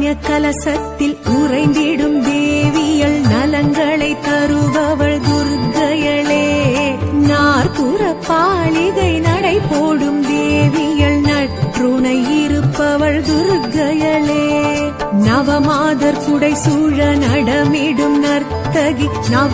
லாவண்ய கலசத்தில் உறைந்திடும் தேவியல் நலங்களை தருபவள் துர்க்கையளே. நாற்புற பாலிகை நடை போடும் தேவியல் நற்றுணை இருப்பவள் துர்க்கையளே. நவமாதர் குடை சூழ நடமிடும் நர்த்தகி நவ